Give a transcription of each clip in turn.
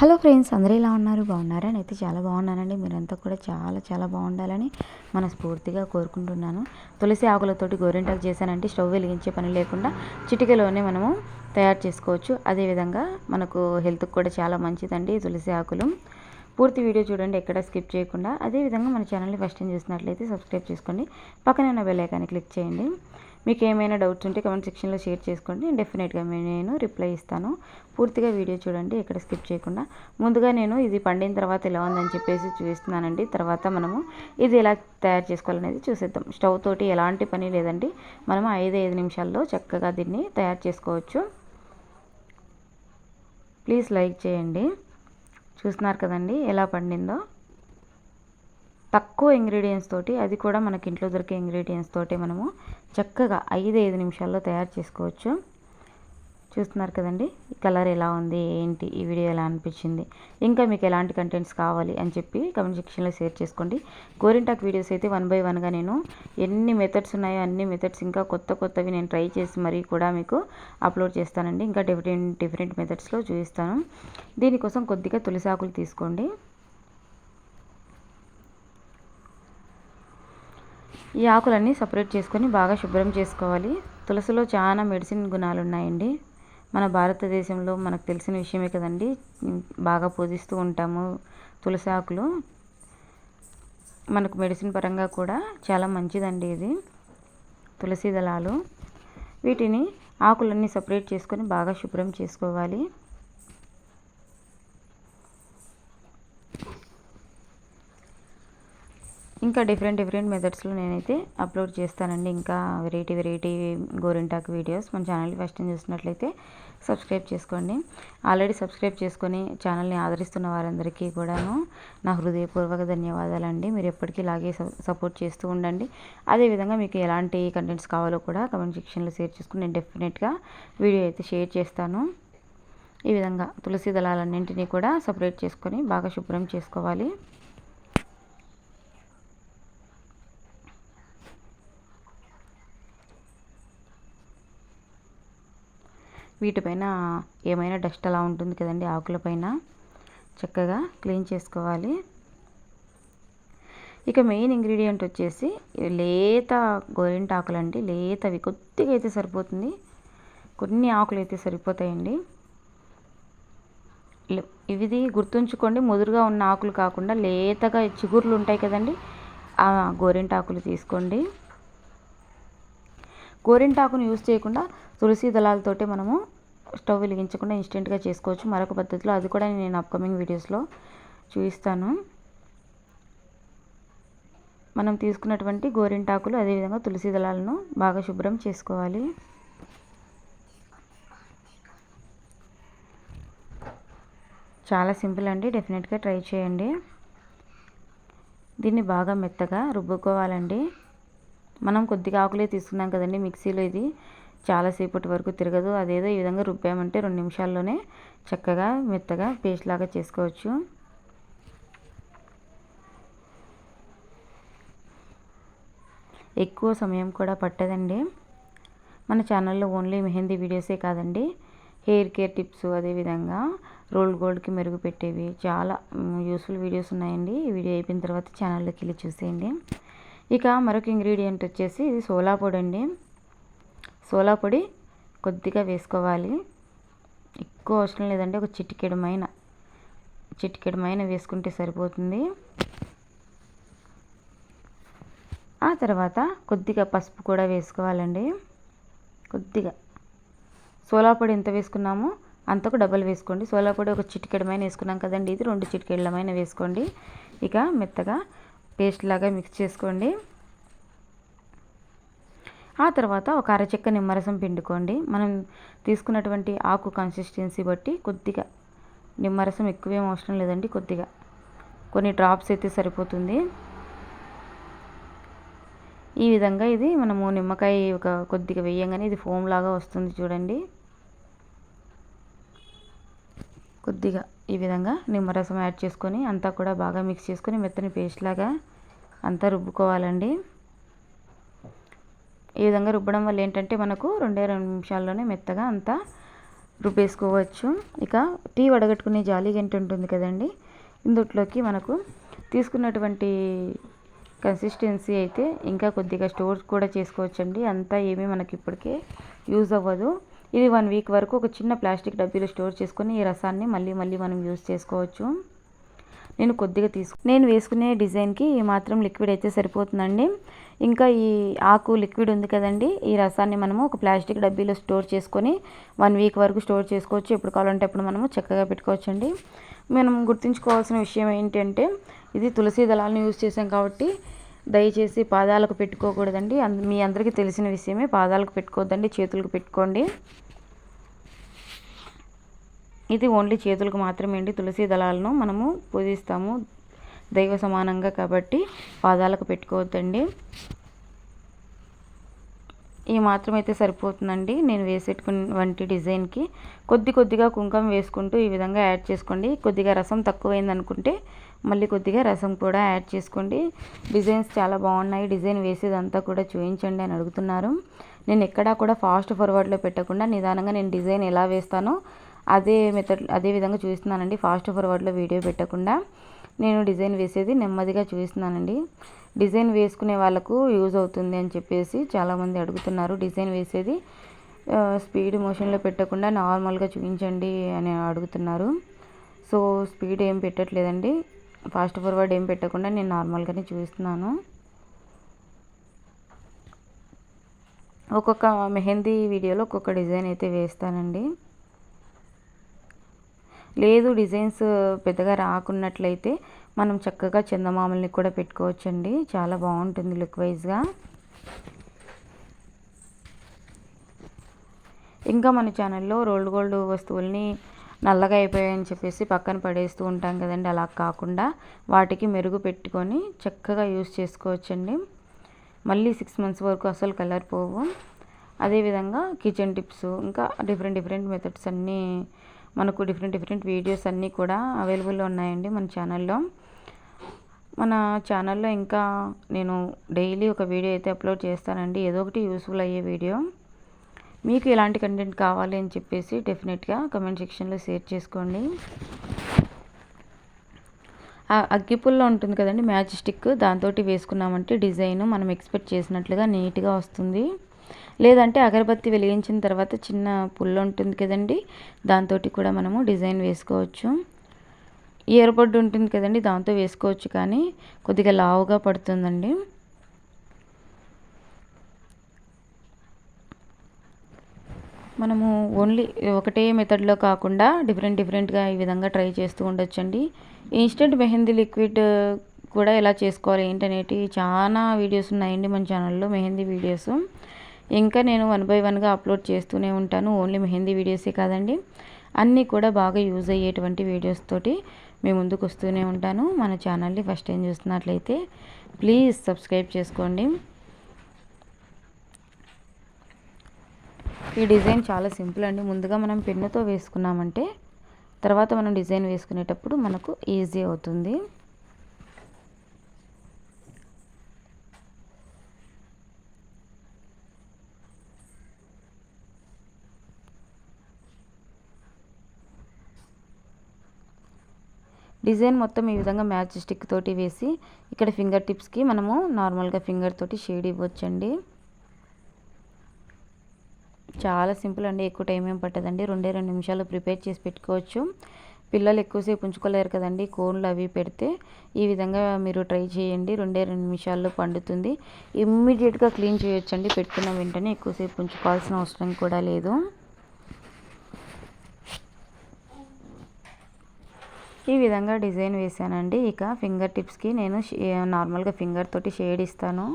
Hello friends అందరూ ఎలా ఉన్నారు? బాగున్నారా? అయితే చాలా బాగున్నానండి. మీరంతా కూడా చాలా చాలా బాగుండాలని మనస్ఫూర్తిగా కోరుకుంటున్నాను. తులసి ఆకులతోటి గోరింటాకు చేశానంటే స్టవ్ వెలిగించే పని లేకుండా చిటికలోనే మనము తయారు చేసుకోవచ్చు. అదేవిధంగా మనకు హెల్త్కి కూడా చాలా మంచిదండి తులసి ఆకులు. పూర్తి వీడియో చూడండి ఎక్కడ స్కిప్ చేయకుండా. అదేవిధంగా మన ఛానల్ని ఫస్ట్ టైం చూసినట్లయితే సబ్స్క్రైబ్ చేసుకోండి. పక్కనే ఉన్న బెల్ ఐకాన్ని క్లిక్ చేయండి. మీకు ఏమైనా డౌట్స్ ఉంటే కమెంట్ సెక్షన్లో షేర్ చేసుకోండి. డెఫినెట్గా నేను రిప్లై ఇస్తాను. పూర్తిగా వీడియో చూడండి ఎక్కడ స్కిప్ చేయకుండా. ముందుగా నేను ఇది పండిన తర్వాత ఎలా ఉందని చెప్పేసి చూస్తున్నానండి తర్వాత మనము ఇది ఎలా తయారు చేసుకోవాలనేది చూసేద్దాం. స్టవ్ తోటి ఎలాంటి పని లేదండి. మనము ఐదు ఐదు నిమిషాల్లో చక్కగా దీన్ని తయారు చేసుకోవచ్చు. ప్లీజ్ లైక్ చేయండి. చూస్తున్నారు కదండి ఎలా పండిందో. తక్కువ ఇంగ్రీడియంట్స్ తోటి అది కూడా మనకి ఇంట్లో దొరికే ఇంగ్రీడియంట్స్ తోటి మనము చక్కగా ఐదు ఐదు నిమిషాల్లో తయారు చేసుకోవచ్చు. చూస్తున్నారు కదండి? కలర్ ఎలా ఉంది? ఏంటి? ఈ వీడియో ఎలా అనిపించింది? ఇంకా మీకు ఎలాంటి కంటెంట్స్ కావాలి అని చెప్పి కమెంట్ సెక్షన్లో షేర్ చేసుకోండి. గోరింటాక్ వీడియోస్ అయితే వన్ బై వన్గా నేను ఎన్ని మెథడ్స్ ఉన్నాయో అన్ని మెథడ్స్ ఇంకా కొత్త కొత్తవి నేను ట్రై చేసి మరీ కూడా మీకు అప్లోడ్ చేస్తానండి. ఇంకా డిఫరెంట్ డిఫరెంట్ మెథడ్స్లో చూపిస్తాను. దీనికోసం కొద్దిగా తులసాకులు తీసుకోండి. ఈ ఆకులన్నీ సపరేట్ చేసుకొని బాగా శుభ్రం చేసుకోవాలి. తులసిలో చాలా మెడిసిన్ గుణాలు ఉన్నాయండి మన భారతదేశంలో మనకు తెలిసిన విషయమే కదండి. బాగా పూజిస్తూ ఉంటాము తులసి ఆకులు. మనకు మెడిసిన్ పరంగా కూడా చాలా మంచిదండి ఇది. తులసి దళాలు. వీటిని ఆకులన్నీ సపరేట్ చేసుకొని బాగా శుభ్రం చేసుకోవాలి. ఇంకా డిఫరెంట్ డిఫరెంట్ మెథడ్స్లో నేనైతే అప్లోడ్ చేస్తానండి. ఇంకా వెరైటీ వెరైటీ గోరింటాకు వీడియోస్ మన ఛానల్ని ఫస్ట్ టైం చూసినట్లయితే సబ్స్క్రైబ్ చేసుకోండి. ఆల్రెడీ సబ్స్క్రైబ్ చేసుకొని ఛానల్ని ఆదరిస్తున్న వారందరికీ కూడాను నా హృదయపూర్వక ధన్యవాదాలండి. మీరు ఎప్పటికీ ఇలాగే సపోర్ట్ చేస్తూ ఉండండి. అదేవిధంగా మీకు ఎలాంటి కంటెంట్స్ కావాలో కూడా కమెంట్ సెక్షన్లో షేర్ చేసుకుని నేను డెఫినెట్గా వీడియో అయితే షేర్ చేస్తాను. ఈ విధంగా తులసి దళాలన్నింటినీ కూడా సపరేట్ చేసుకొని బాగా శుభ్రం చేసుకోవాలి. వీటిపైన ఏమైనా డస్ట్ అలా ఉంటుంది కదండి ఆకులపైన. చక్కగా క్లీన్ చేసుకోవాలి. ఇక మెయిన్ ఇంగ్రీడియంట్ వచ్చేసి లేత గోరింటాకులు అండి. లేతవి కొద్దిగా అయితే సరిపోతుంది. కొన్ని ఆకులు అయితే సరిపోతాయండి. ఇది గుర్తుంచుకోండి. ముదురుగా ఉన్న ఆకులు కాకుండా లేతగా చిగుర్లు ఉంటాయి కదండి. ఆ గోరింటాకులు తీసుకోండి. గోరింటాకును యూస్ చేయకుండా తులసి దళాలతోటే మనము స్టవ్ వెలిగించకుండా ఇన్స్టెంట్గా చేసుకోవచ్చు. మరొక పద్ధతిలో అది కూడా నేను అప్కమింగ్ వీడియోస్లో చూపిస్తాను. మనం తీసుకున్నటువంటి గోరింటాకులు అదేవిధంగా తులసి దళాలను బాగా శుభ్రం చేసుకోవాలి. చాలా సింపుల్ అండి. డెఫినెట్గా ట్రై చేయండి. దీన్ని బాగా మెత్తగా రుబ్బుకోవాలండి. మనం కొద్దిగా ఆకులే తీసుకున్నాం కదండి మిక్సీలో ఇది. చాలాసేపటి వరకు తిరగదు. అదేదో ఈ విధంగా రుబ్బామంటే రెండు నిమిషాల్లోనే చక్కగా మెత్తగా పేస్ట్ లాగా చేసుకోవచ్చు. ఎక్కువ సమయం కూడా పట్టదండి. మన ఛానల్లో ఓన్లీ మెహందీ వీడియోసే కాదండి. హెయిర్ కేర్ టిప్స్ అదేవిధంగా రోల్ గోల్డ్కి మెరుగు పెట్టేవి. చాలా యూస్ఫుల్ వీడియోస్ ఉన్నాయండి. ఈ వీడియో అయిపోయిన తర్వాత ఛానల్లోకి వెళ్ళి చూసేయండి. ఇక మరొక ఇంగ్రీడియంట్ వచ్చేసి ఇది సోలా పొడి అండి సోలా పొడి కొద్దిగా వేసుకోవాలి. ఎక్కువ అవసరం లేదండి ఒక చిటికెడమైన చిటికెడమైన వేసుకుంటే సరిపోతుంది. ఆ తర్వాత కొద్దిగా పసుపు కూడా వేసుకోవాలండి. కొద్దిగా. సోలా పొడి ఎంత వేసుకున్నామో అంతకు డబల్ వేసుకోండి. సోలా పొడి ఒక చిటికెడమైన వేసుకున్నాం కదండి ఇది రెండు చిటికెడలమైన వేసుకోండి. ఇక మెత్తగా పేస్ట్ లాగా మిక్స్ చేసుకోండి. ఆ తర్వాత ఒక అరచెక్క నిమ్మరసం పిండుకోండి. మనం తీసుకున్నటువంటి ఆకు కన్సిస్టెన్సీ బట్టి కొద్దిగా నిమ్మరసం ఎక్కువేం అవసరం లేదండి కొద్దిగా. కొన్ని డ్రాప్స్ అయితే సరిపోతుంది. ఈ విధంగా ఇది మనము నిమ్మకాయ ఒక కొద్దిగా వేయంగానే ఇది ఫోమ్ లాగా వస్తుంది చూడండి. కొద్దిగా ఈ విధంగా నిమ్మరసం యాడ్ చేసుకొని అంతా కూడా బాగా మిక్స్ చేసుకొని మెత్తని పేస్ట్ లాగా అంతా రుబ్బుకోవాలండి. ఈ విధంగా రుబ్బడం వల్ల ఏంటంటే మనకు రెండే రెండు నిమిషాల్లోనే మెత్తగా అంతా రుబ్బేసుకోవచ్చు. ఇక టీ వడగట్టుకునే జాలి గంట ఉంటుంది కదండి. ఇందుట్లోకి మనకు తీసుకున్నటువంటి కన్సిస్టెన్సీ అయితే ఇంకా కొద్దిగా స్టోర్ కూడా చేసుకోవచ్చండి. అంతా ఏమీ మనకి ఇప్పటికే యూజ్ అవ్వదు. ఇది వన్ వీక్ వరకు ఒక చిన్న ప్లాస్టిక్ డబ్బీలో స్టోర్ చేసుకొని ఈ రసాన్ని మళ్ళీ మళ్ళీ మనం యూజ్ చేసుకోవచ్చు. నేను కొద్దిగా తీసుకు నేను వేసుకునే డిజైన్కి ఈ మాత్రం లిక్విడ్ అయితే సరిపోతుందండి. ఇంకా ఈ ఆకు లిక్విడ్ ఉంది కదండి ఈ రసాన్ని మనము ఒక ప్లాస్టిక్ డబ్బీలో స్టోర్ చేసుకొని వన్ వీక్ వరకు స్టోర్ చేసుకోవచ్చు. ఎప్పుడు కావాలంటే అప్పుడు మనము చక్కగా పెట్టుకోవచ్చండి. మనం గుర్తుంచుకోవాల్సిన విషయం ఏంటంటే ఇది తులసి దళాలను యూజ్ చేసాం కాబట్టి దయచేసి పాదాలకు పెట్టుకోకూడదండి. మీ అందరికీ తెలిసిన విషయమే పాదాలకు పెట్టుకోవద్దండి చేతులకు పెట్టుకోండి. ఇది ఓన్లీ చేతులకు మాత్రమే అండి. తులసి దళాలను మనము పూజిస్తాము దైవ సమానంగా కాబట్టి పాదాలకు పెట్టుకోవద్దండి. ఈ మాత్రం అయితే సరిపోతుందండి. నేను వేసేటుకున్న వంటి డిజైన్కి కొద్ది కొద్దిగా కుంకుమ వేసుకుంటూ ఈ విధంగా యాడ్ చేసుకోండి. కొద్దిగా రసం తక్కువైంది అనుకుంటే మళ్ళీ కొద్దిగా రసం కూడా యాడ్ చేసుకోండి. డిజైన్స్ చాలా బాగున్నాయి. డిజైన్ వేసేదంతా కూడా చూపించండి అని అడుగుతున్నారు. నేను ఎక్కడా కూడా ఫాస్ట్ ఫార్వర్డ్లో పెట్టకుండా నిదానంగా నేను డిజైన్ ఎలా వేస్తానో అదే మెథడ్ అదే విధంగా చూస్తున్నానండి. ఫాస్ట్ ఫార్వర్డ్లో వీడియో పెట్టకుండా. నేను డిజైన్ వేసేది నెమ్మదిగా చూపిస్తున్నానండి. డిజైన్ వేసుకునే వాళ్ళకు యూజ్ అవుతుంది అని చెప్పేసి చాలామంది అడుగుతున్నారు. డిజైన్ వేసేది స్పీడ్ మోషన్లో పెట్టకుండా నార్మల్గా చూపించండి అని అడుగుతున్నారు. సో స్పీడ్ ఏం పెట్టట్లేదండి. ఫాస్ట్ ఫార్వర్డ్ ఏం పెట్టకుండా నేను నార్మల్గానే చూపిస్తున్నాను. ఒక్కొక్క మెహందీ వీడియోలో ఒక్కొక్క డిజైన్ అయితే వేస్తానండి. లేదు డిజైన్స్ పెద్దగా రాకున్నట్లయితే మనం చక్కగా చందమామల్ని కూడా పెట్టుకోవచ్చండి. చాలా బాగుంటుంది లుక్ వైజ్గా ఇంకా మన ఛానల్లో రోల్డ్ గోల్డ్ వస్తువుల్ని నల్లగా అయిపోయాయని చెప్పేసి పక్కన పడేస్తూ ఉంటాం కదండి. అలా కాకుండా వాటికి మెరుగు పెట్టుకొని చక్కగా యూస్ చేసుకోవచ్చండి. మళ్ళీ సిక్స్ మంత్స్ వరకు అసలు కలర్ పోవు. అదేవిధంగా కిచెన్ టిప్స్ ఇంకా డిఫరెంట్ డిఫరెంట్ మెథడ్స్ అన్నీ మనకు డిఫరెంట్ డిఫరెంట్ వీడియోస్ అన్నీ కూడా అవైలబుల్లో ఉన్నాయండి మన ఛానల్లో మన ఛానల్లో ఇంకా నేను డైలీ ఒక వీడియో అయితే అప్లోడ్ చేస్తానండి. ఏదో ఒకటి యూస్ఫుల్ అయ్యే వీడియో మీకు ఎలాంటి కంటెంట్ కావాలి అని చెప్పేసి డెఫినెట్గా కమెంట్ సెక్షన్లో షేర్ చేసుకోండి. అగ్గిపుల్లో ఉంటుంది కదండి మ్యాచ్ స్టిక్ దాంతో వేసుకున్నామంటే డిజైన్ మనం ఎక్స్పెక్ట్ చేసినట్లుగా నీట్గా వస్తుంది. లేదంటే అగరబత్తి వెలిగించిన తర్వాత చిన్న పుల్ల ఉంటుంది కదండి దాంతో కూడా మనము డిజైన్ వేసుకోవచ్చు. ఇయర్బడ్ ఉంటుంది కదండి దాంతో వేసుకోవచ్చు కానీ కొద్దిగా లావుగా పడుతుందండి. మనము ఓన్లీ ఒకటే మెథడ్లో కాకుండా డిఫరెంట్ డిఫరెంట్గా ఈ విధంగా ట్రై చేస్తూ ఉండొచ్చండి. ఇన్స్టెంట్ మెహందీ లిక్విడ్ కూడా ఎలా చేసుకోవాలి ఏంటనేటి చాలా వీడియోస్ ఉన్నాయండి మన ఛానల్లో మెహందీ వీడియోస్. ఇంకా నేను వన్ బై వన్గా అప్లోడ్ చేస్తూనే ఉంటాను. ఓన్లీ మెహందీ వీడియోసే కాదండి. అన్నీ కూడా బాగా యూజ్ అయ్యేటువంటి వీడియోస్ తోటి మీ ముందుకు వస్తూనే ఉంటాను. మన ఛానల్ని ఫస్ట్ టైం చూస్తున్నట్లయితే ప్లీజ్ సబ్స్క్రైబ్ చేసుకోండి. ఈ డిజైన్ చాలా సింపుల్ అండి. ముందుగా మనం పెన్నుతో వేసుకున్నామంటే తర్వాత మనం డిజైన్ వేసుకునేటప్పుడు మనకు ఈజీ అవుతుంది. డిజైన్ మొత్తం ఈ విధంగా మ్యాచ్ స్టిక్ తోటి వేసి ఇక్కడ ఫింగర్ టిప్స్కి మనము నార్మల్గా ఫింగర్ తోటి షేడ్ ఇవ్వచ్చండి. చాలా సింపుల్ అండి ఎక్కువ టైం ఏం పట్టదండి. రెండే రెండు నిమిషాలు ప్రిపేర్ చేసి పెట్టుకోవచ్చు. పిల్లలు ఎక్కువసేపు ఉంచుకోలేరు కదండి కోన్లు అవి పెడితే ఈ విధంగా మీరు ట్రై చేయండి. రెండే రెండు నిమిషాల్లో పండుతుంది. ఇమ్మీడియట్గా క్లీన్ చేయొచ్చండి పెట్టుకున్న వెంటనే ఎక్కువసేపు ఉంచుకోవాల్సిన అవసరం కూడా లేదు. ఈ విధంగా డిజైన్ వేసానండి ఇక ఫింగర్ టిప్స్కి నేను నార్మల్గా ఫింగర్ తోటి షేడ్ ఇస్తాను.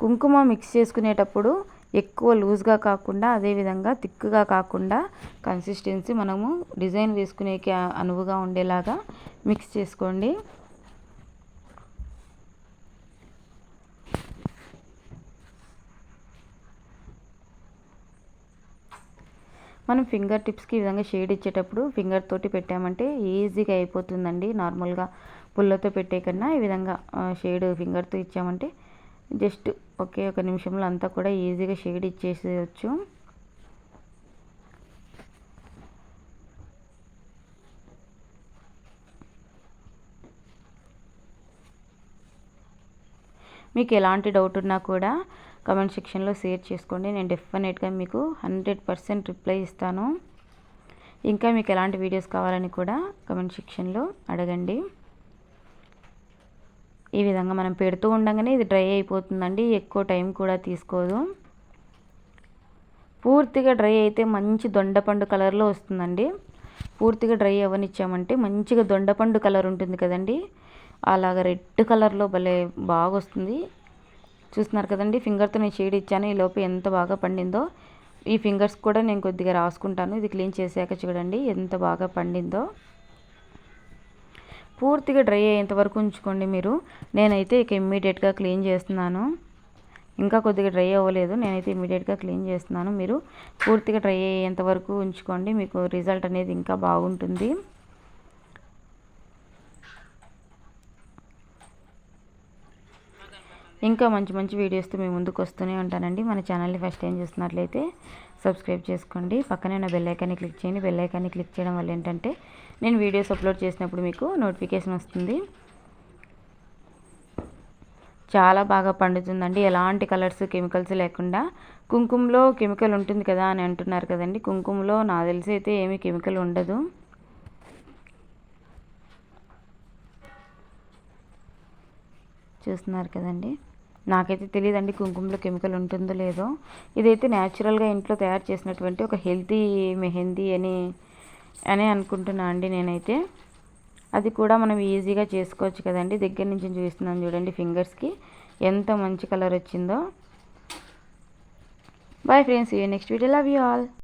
కుంకుమ మిక్స్ చేసుకునేటప్పుడు ఎక్కువ లూజ్గా కాకుండా అదేవిధంగా థిక్గా కాకుండా కన్సిస్టెన్సీ మనము డిజైన్ వేసుకునేకి అనువుగా ఉండేలాగా మిక్స్ చేసుకోండి. మనం ఫింగర్ టిప్స్కి ఈ విధంగా షేడ్ ఇచ్చేటప్పుడు ఫింగర్ తోటి పెట్టామంటే ఈజీగా అయిపోతుందండి. నార్మల్గా పుల్లతో పెట్టే కన్నా ఈ విధంగా షేడ్ ఫింగర్తో ఇచ్చామంటే జస్ట్ ఒకే ఒక నిమిషంలో అంతా కూడా ఈజీగా షేడ్ ఇచ్చేసేయచ్చు. మీకు ఎలాంటి డౌట్ ఉన్నా కూడా కమెంట్ సెక్షన్లో షేర్ చేసుకోండి. నేను డెఫినెట్గా మీకు హండ్రెడ్ పర్సెంట్ రిప్లై ఇస్తాను. ఇంకా మీకు ఎలాంటి వీడియోస్ కావాలని కూడా కమెంట్ సెక్షన్లో అడగండి. ఈ విధంగా మనం పెడుతూ ఉండగానే ఇది డ్రై అయిపోతుందండి. ఎక్కువ టైం కూడా తీసుకోదు. పూర్తిగా డ్రై అయితే మంచి దొండపండు కలర్లో వస్తుందండి. పూర్తిగా డ్రై అవ్వనిచ్చామంటే మంచిగా దొండపండు కలర్ ఉంటుంది కదండి. అలాగ రెడ్ కలర్లో భలే బాగా వస్తుంది చూస్తున్నారు కదండి ఫింగర్తో నేను షేడ్ ఇచ్చాను. ఈ లోపు ఎంత బాగా పండిందో ఈ ఫింగర్స్ కూడా నేను కొద్దిగా రాసుకుంటాను. ఇది క్లీన్ చేశాక చూడండి ఎంత బాగా పండిందో. పూర్తిగా డ్రై అయ్యేంత వరకు ఉంచుకోండి మీరు. నేనైతే ఇక ఇమ్మీడియట్గా క్లీన్ చేస్తున్నాను. ఇంకా కొద్దిగా డ్రై అవ్వలేదు. నేనైతే ఇమీడియట్గా క్లీన్ చేస్తున్నాను. మీరు పూర్తిగా డ్రై అయ్యేంత వరకు ఉంచుకోండి. మీకు రిజల్ట్ అనేది ఇంకా బాగుంటుంది. ఇంకా మంచి మంచి వీడియోస్తో మీ ముందుకు వస్తూనే ఉంటానండి. మన ఛానల్ని ఫస్ట్ టైం చూస్తున్నట్లయితే సబ్స్క్రైబ్ చేసుకోండి. పక్కనే ఉన్న బెల్లైకాన్ని క్లిక్ చేయండి. బెల్లైకాన్ని క్లిక్ చేయడం వల్ల ఏంటంటే నేను వీడియోస్ అప్లోడ్ చేసినప్పుడు మీకు నోటిఫికేషన్ వస్తుంది. చాలా బాగా పండుతుందండి. ఎలాంటి కలర్స్ కెమికల్స్ లేకుండా కుంకుమలో కెమికల్ ఉంటుంది కదా అని అంటున్నారు కదండి. కుంకుమలో నాకు తెలిసి అయితే ఏమీ కెమికల్ ఉండదు. చూస్తున్నారు కదండి. నాకైతే తెలియదండి కుంకుమలో కెమికల్ ఉంటుందో లేదో. ఇదైతే న్యాచురల్గా ఇంట్లో తయారు చేసినటువంటి ఒక హెల్తీ మెహందీ అని అని అనుకుంటున్నా అండి నేనైతే. అది కూడా మనం ఈజీగా చేసుకోవచ్చు కదండి. దగ్గర నుంచి చూస్తున్నాను చూడండి ఫింగర్స్కి ఎంత మంచి కలర్ వచ్చిందో. Bye friends next video love you all.